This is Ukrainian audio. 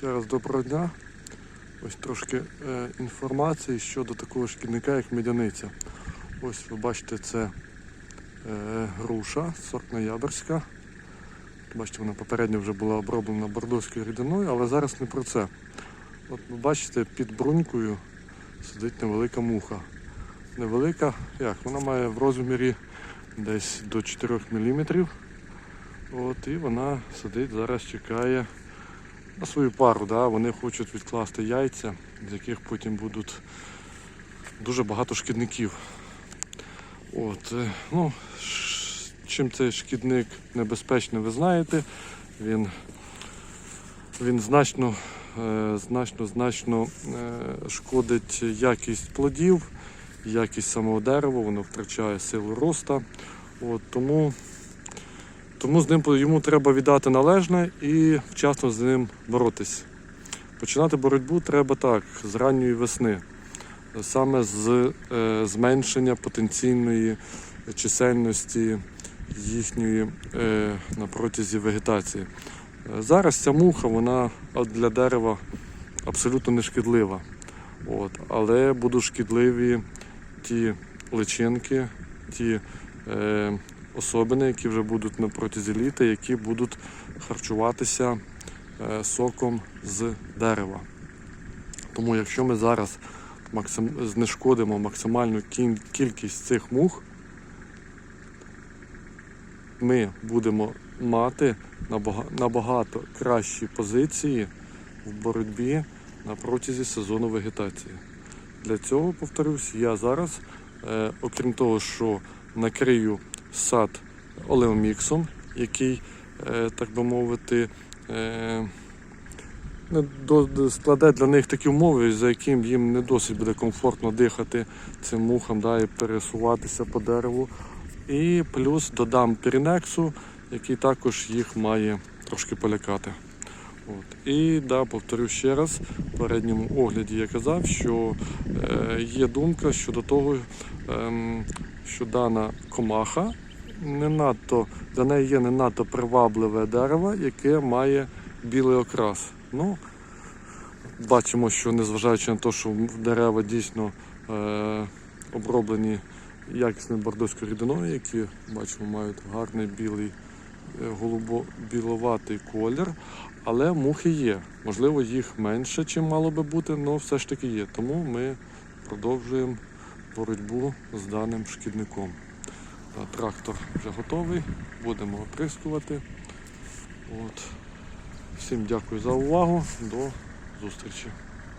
Ще раз доброго дня. Ось трошки е, інформації щодо такого шкідника, як медяниця. Ось ви бачите, це е, груша, сорт ноябрьська. Бачите, вона попередньо вже була оброблена бордоською рідиною, але зараз не про це. От ви бачите, під брунькою сидить невелика муха. Невелика, як? Вона має в розмірі десь до 4 мм. От, і вона сидить, зараз чекає на свою пару. Да? Вони хочуть відкласти яйця, з яких потім будуть дуже багато шкідників. От, е, ну, чим цей шкідник небезпечний, ви знаєте. Він, він значно, е, значно, значно е, шкодить якість плодів, якість самого дерева, воно втрачає силу росту. От, тому тому з ним йому треба віддати належне і вчасно з ним боротись. Починати боротьбу треба так, з ранньої весни, саме з е, зменшення потенційної чисельності їхньої е, на протязі вегетації. Зараз ця муха вона для дерева абсолютно не шкідлива. От, але будуть шкідливі ті личинки, ті е, особини, які вже будуть на протязі літа, які будуть харчуватися е, соком з дерева. Тому якщо ми зараз максим... знешкодимо максимальну кількість цих мух, ми будемо мати набагато кращі позиції в боротьбі на протязі сезону вегетації. Для цього, повторюсь, я зараз, е, окрім того, що накрию сад олеоміксом, який, е, так би мовити, е, складе для них такі умови, за яким їм не досить буде комфортно дихати цим мухам да, і пересуватися по дереву. І плюс додам пірінексу, який також їх має трошки полякати. От. І да, повторю ще раз, в передньому огляді я казав, що е, є думка щодо того, ем, що дана комаха не надто, для неї є не надто привабливе дерево, яке має білий окрас. Ну, бачимо, що незважаючи на те, що дерева дійсно е, оброблені якісною бордоською рідиною, які бачимо мають гарний білий е, голубо-біловатий колір, але мухи є. Можливо, їх менше, чим мало би бути, але все ж таки є. Тому ми продовжуємо боротьбу з даним шкідником. Трактор вже готовий, будемо оприскувати. От. Всім дякую за увагу. До зустрічі.